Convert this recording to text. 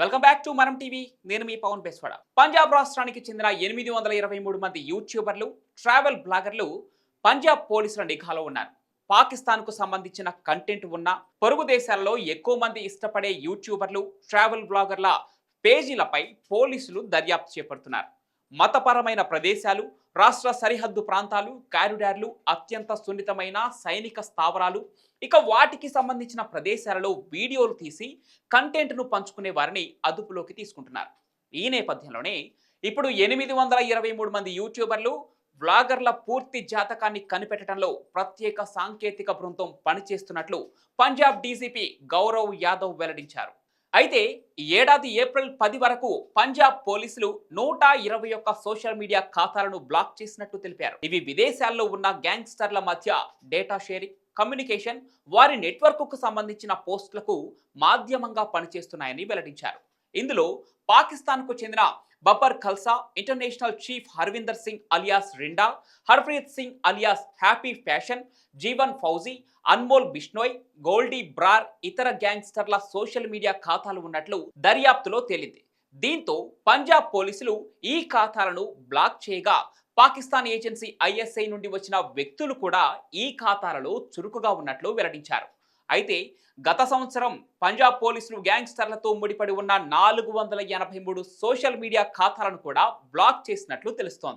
Welcome back to Manam TV నేను మీ పవన్ బెస్వాడ. పంజాబ్ రాష్ట్రానికి చెందిన ఎనిమిది వందల ఇరవై మూడు మంది యూట్యూబర్లు ట్రావెల్ బ్లాగర్లు పంజాబ్ పోలీసుల నిఘాలో ఉన్నారు. పాకిస్తాన్కు సంబంధించిన కంటెంట్ ఉన్న పొరుగు దేశాలలో ఎక్కువ మంది ఇష్టపడే యూట్యూబర్లు ట్రావెల్ బ్లాగర్ల పేజీలపై పోలీసులు దర్యాప్తు చేపడుతున్నారు. మతపరమైన ప్రదేశాలు రాష్ట్ర సరిహద్దు ప్రాంతాలు కారిడార్లు అత్యంత సున్నితమైన సైనిక స్థావరాలు ఇక వాటికి సంబంధించిన ప్రదేశాలలో వీడియోలు తీసి కంటెంట్ను పంచుకునే వారిని అదుపులోకి తీసుకుంటున్నారు. ఈ నేపథ్యంలోనే ఇప్పుడు ఎనిమిది వందల ఇరవై మూడు మంది యూట్యూబర్లు వ్లాగర్ల పూర్తి జాతకాన్ని కనిపెట్టడంలో ప్రత్యేక సాంకేతిక బృందం పనిచేస్తున్నట్లు పంజాబ్ డీజీపీ గౌరవ్ యాదవ్ వెల్లడించారు. అయితే ఈ ఏడాది ఏప్రిల్ పది వరకు పంజాబ్ పోలీసులు నూట ఇరవై ఒక్క సోషల్ మీడియా ఖాతాలను బ్లాక్ చేసినట్టు తెలిపారు. ఇవి విదేశాల్లో ఉన్న గ్యాంగ్స్టర్ల మధ్య డేటా షేరింగ్ కమ్యూనికేషన్ వారి నెట్వర్క్కు సంబంధించిన పోస్టులకు మాధ్యమంగా పనిచేస్తున్నాయని వెల్లడించారు. ఇందులో పాకిస్తాన్కు చెందిన Babbar Khalsa international chief Harvinder Singh alias Rinda Harpreet Singh alias Happy fashion Jeevan Fauji Anmol Bishnoi Goldy Brar ఇతర గ్యాంగ్స్టర్ల సోషల్ మీడియా ఖాతాలు ఉన్నట్లు దర్యాప్తులో తేలింది. దీంతో పంజాబ్ పోలీసులు ఈ ఖాతాలను బ్లాక్ చేయగా పాకిస్తాన్ ఏజెన్సీ ఐఎస్ఐ నుండి వచ్చిన వ్యక్తులు కూడా ఈ ఖాతాలలో చురుకుగా ఉన్నట్లు వెల్లడించారు. అయితే గత సంవత్సరం పంజాబ్ పోలీసులు గ్యాంగ్స్టర్లతో ముడిపడి ఉన్న నాలుగు వందల ఎనభై మూడు సోషల్ మీడియా ఖాతాలను కూడా బ్లాక్ చేసినట్లు తెలుస్తోంది.